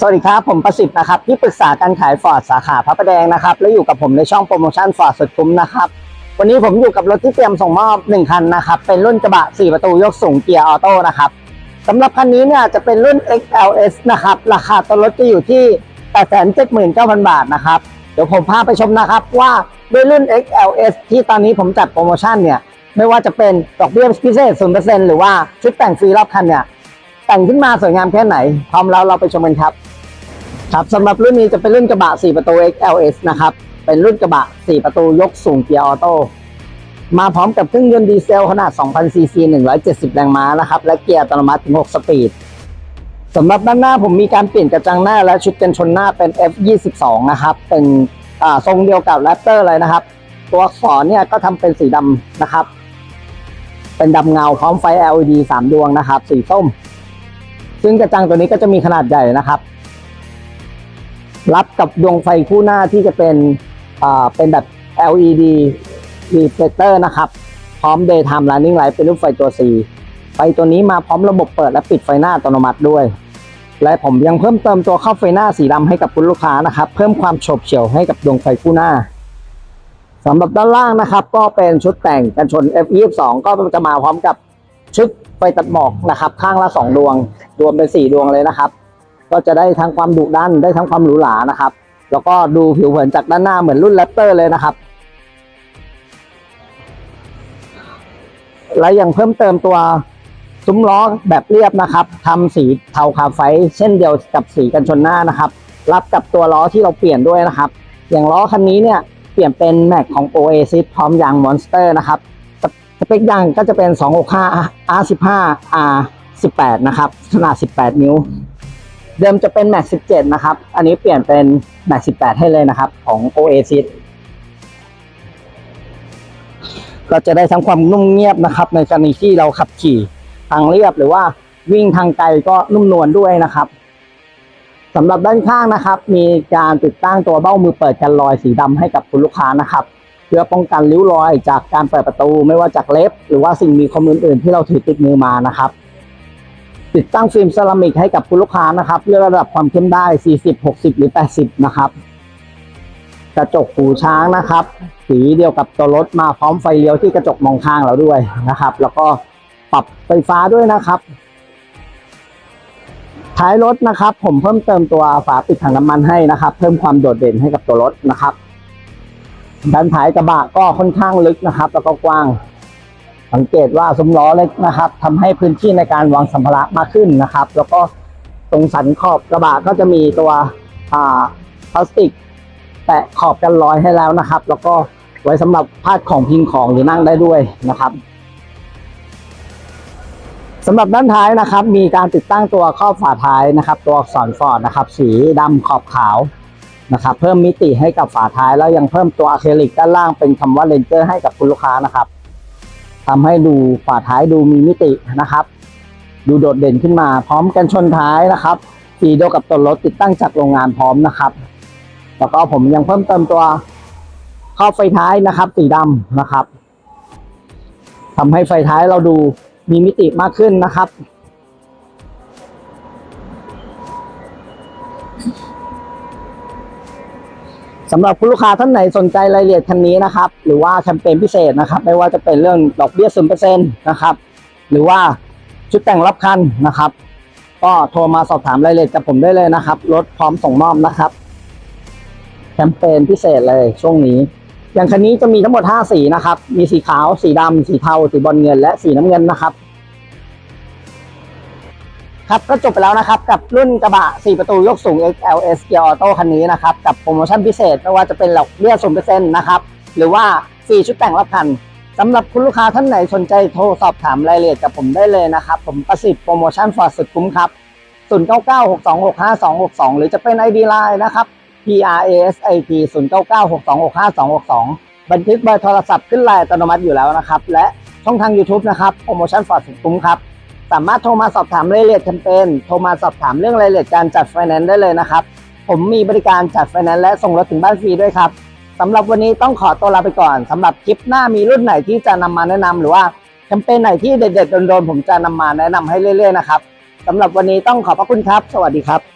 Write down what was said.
สวัสดีครับ ผมประสิทธิ์นะครับที่ปรึกษาการขายฟอร์ดสาขาพระประแดงนะครับ และอยู่กับผมในช่องโปรโมชั่นฟอร์ดสุดคุ้มนะครับ วันนี้ผมอยู่กับรถที่เตรียมส่งมอบ 1 คันนะครับ เป็นรุ่นกระบะ 4 ประตูยกสูงเกียร์ออโต้นะครับสำหรับคันนี้เนี่ยจะเป็นรุ่น XLS นะครับ ราคาตัวรถจะอยู่ที่ 879,000 บาทนะครับ เดี๋ยวผมพาไปชมนะครับว่าด้วยรุ่น XLS ที่ตอนนี้ผมจัดโปรโมชั่นเนี่ยไม่ว่าจะเป็นดอกเบี้ยพิเศษ 0%หรือว่าชุดแต่งฟรีรอบคันเนี่ย แต่งขึ้นมาสวยงามแค่ไหน พร้อมแล้วเราไปชมกันครับ ครับสำหรับรุ่นนี้จะเป็นรุ่นกระบะ 4 ประตู XLS นะครับ เป็นรุ่นกระบะ 4 ประตูยกสูงเกียร์ออโต้ มาพร้อมกับเครื่องยนต์ดีเซลขนาด 2,000 ซีซี 170 แรงม้านะครับ และเกียร์อัตโนมัติถึง 6 สปีดสำหรับด้านหน้าผมมีการเปลี่ยนกระจังหน้าและชุดกันชนหน้าเป็น F22 นะครับ เป็นอ่าทรงเดียวกับ Raptor เลยนะครับ ตัวอักษรเนี่ยก็ทำเป็นสีดำนะครับ เป็นดำเงาพร้อมไฟ LED 3 ดวงนะครับ สีส้ม ซึ่งกระจังตัวนี้ก็จะมีขนาดใหญ่นะครับ รับกับดวงไฟคู่หน้าที่จะเป็นอ่าเป็นแบบ LED reflector นะครับ พร้อม daytime running light เป็นรูปไฟตัว C ไฟตัวนี้มาพร้อมระบบเปิดและปิดไฟหน้าอัตโนมัติด้วย และผมยังเพิ่มเติมตัวเข้าไฟหน้าสีดำให้กับคุณลูกค้านะครับ เพิ่มความโฉบเฉี่ยวให้กับดวงไฟคู่หน้าสำหรับด้านล่างนะครับ ก็เป็นชุดแต่งกันชน F22 ก็จะมาพร้อมกับชุด ฟตัดหมอกนะครับ ข้างละ2ดวง รวมเป็น4ดวงเลยนะครับ ก็จะได้ทั้งความดุดันได้ทั้งความหรูหรานะครับ แล้วก็ดูผิวเผินจากด้านหน้าเหมือนรุ่นแรปเตอร์เลยนะครับและยังเพิ่มเติมตัวซุ้มล้อแบบเรียบนะครับทำสีเทาคาไฟ เช่นเดียวกับสีกันชนหน้านะครับ รับกับตัวล้อที่เราเปลี่ยนด้วยนะครับ อย่างล้อคันนี้เนี่ยเปลี่ยนเป็นแม็กของ Oasis พร้อมยาง Monster นะครับ สเปคยางก็จะเป็น 265 R15 R18 นะครับ ขนาด 18 นิ้ว เดิมจะเป็นแม็ก17 นะครับ อันนี้เปลี่ยนเป็นแม็ก18 ให้เลยนะครับ ของ Oasis ก็จะได้ทั้งความนุ่มเงียบนะครับ ในกรณีที่เราขับขี่ทางเรียบหรือว่าวิ่งทางไกลก็นุ่มนวลด้วยนะครับสำหรับด้านข้างนะครับ มีการติดตั้งตัวเบ้ามือเปิดกันรอยสีดำให้กับคุณลูกค้านะครับ พื่อป้องกันริ้วรอยจากการเปิดประตูไม่ว่าจากเล็บ หรือว่าสิ่งมีคมอื่นๆ ที่เราถือติดมือมานะครับ ติดตั้งฟิล์มเซรามิกให้กับคุณลูกค้านะครับเลือกระดับความเข้มได้ 40 60 หรือ 80 นะครับ กระจกหูช้างนะครับ สีเดียวกับตัวรถมาพร้อมไฟเลี้ยวที่กระจกมองข้างเราด้วยนะครับ แล้วก็ปรับไฟฟ้าด้วยนะครับท้ายรถนะครับ ผมเพิ่มเติมตัวฝาปิดถังน้ำมันให้นะครับ เพิ่มความโดดเด่นให้กับตัวรถนะครับ ด้านท้ายกระบะก็ค่อนข้างลึกนะครับ แล้วก็กว้าง สังเกตว่าซุ้มล้อเล็กนะครับทำให้พื้นที่ในการวางสัมภาระมากขึ้นนะครับ แล้วก็ตรงสันขอบกระบะก็จะมีตัวพลาสติกแตะขอบกันรอยให้แล้วนะครับ แล้วก็ไว้สำหรับพาดของพิงของหรือนั่งได้ด้วยนะครับสำหรับด้านท้ายนะครับ มีการติดตั้งตัวครอบฝาท้ายนะครับ ตัวอักษรฟอร์ดนะครับ สีดำขอบขาว นะครับเพิ่มมิติให้กับฝาท้ายแล้วยังเพิ่มตัวอะคริลิกด้านล่างเป็นคำว่าเลนเจอร์ให้กับคุณลูกค้านะครับทำให้ดูฝาท้ายดูมีมิตินะครับ ดูโดดเด่นขึ้นมาพร้อมกันชนท้ายนะครับสีเดียวกับตัวรถติดตั้งจากโรงงานพร้อมนะครับ แล้วก็ผมยังเพิ่มเติมตัวครอไฟท้ายนะครับ สีดำนะครับทำให้ไฟท้ายเราดูมีมิติมากขึ้นนะครับ สำหรับคุณลูกค้าท่านไหนสนใจรายละเอียดคันนี้นะครับ หรือว่าแคมเปญพิเศษนะครับ ไม่ว่าจะเป็นเรื่องดอกเบี้ยศูนเปอร์เซ็นต์นะครับ หรือว่าชุดแต่งรับคันนะครับ ก็โทรมาสอบถามรายละเอียดกับผมได้เลยนะครับ รถพร้อมส่งมอบนะครับ แคมเปญพิเศษเลยช่วงนี้ อย่างคันนี้จะมีทั้งหมด 5 สีนะครับ มีสีขาว สีดำ สีเทา สีบอลเงิน และสีน้ำเงินนะครับ ครับก็จบไปแล้วนะครับกับรุ่นกระบะ 4 ประตูยกสูง XLS Gear Auto คันนี้นะครับกับโปรโมชั่นพิเศษไม่ว่าจะเป็นหลอกเบี้ย0%นะครับหรือว่าฟรีชุดแต่งรับคันสำหรับคุณลูกค้าท่านไหนสนใจโทรสอบถามรายละเอียดกับผมได้เลยนะครับ ผมประสิทธิ์โปรโมชั่นฟอร์ดสุดคุ้มครับ 0996265262 หรือจะเป็น ID Line นะครับ P R A S I T 0 9 9 6 2 6 5 2 6 2 บันทึกเบอร์โทรศัพท์ขึ้นไลน์อัตโนมัติอยู่แล้วนะครับ และช่องทาง YouTube นะครับโปรโมชั่นฟอร์ดสุดคุ้มครับ สามารถโทรมาสอบถามรายละเอียดแคมเปญโทรมาสอบถามเรื่องรายละเอียดการจัดไฟแนนซ์ได้เลยนะครับ ผมมีบริการจัดไฟแนนซ์และส่งรถถึงบ้านฟรีด้วยครับสำหรับวันนี้ต้องขอตัวลาไปก่อนสำหรับคลิปหน้ามีรุ่นไหนที่จะนำมาแนะนำหรือว่าแคมเปญไหนที่เด็ดๆโดนๆผมจะนำมาแนะนำให้เรื่อยๆนะครับสำหรับวันนี้ต้องขอบพระคุณครับ สวัสดีครับ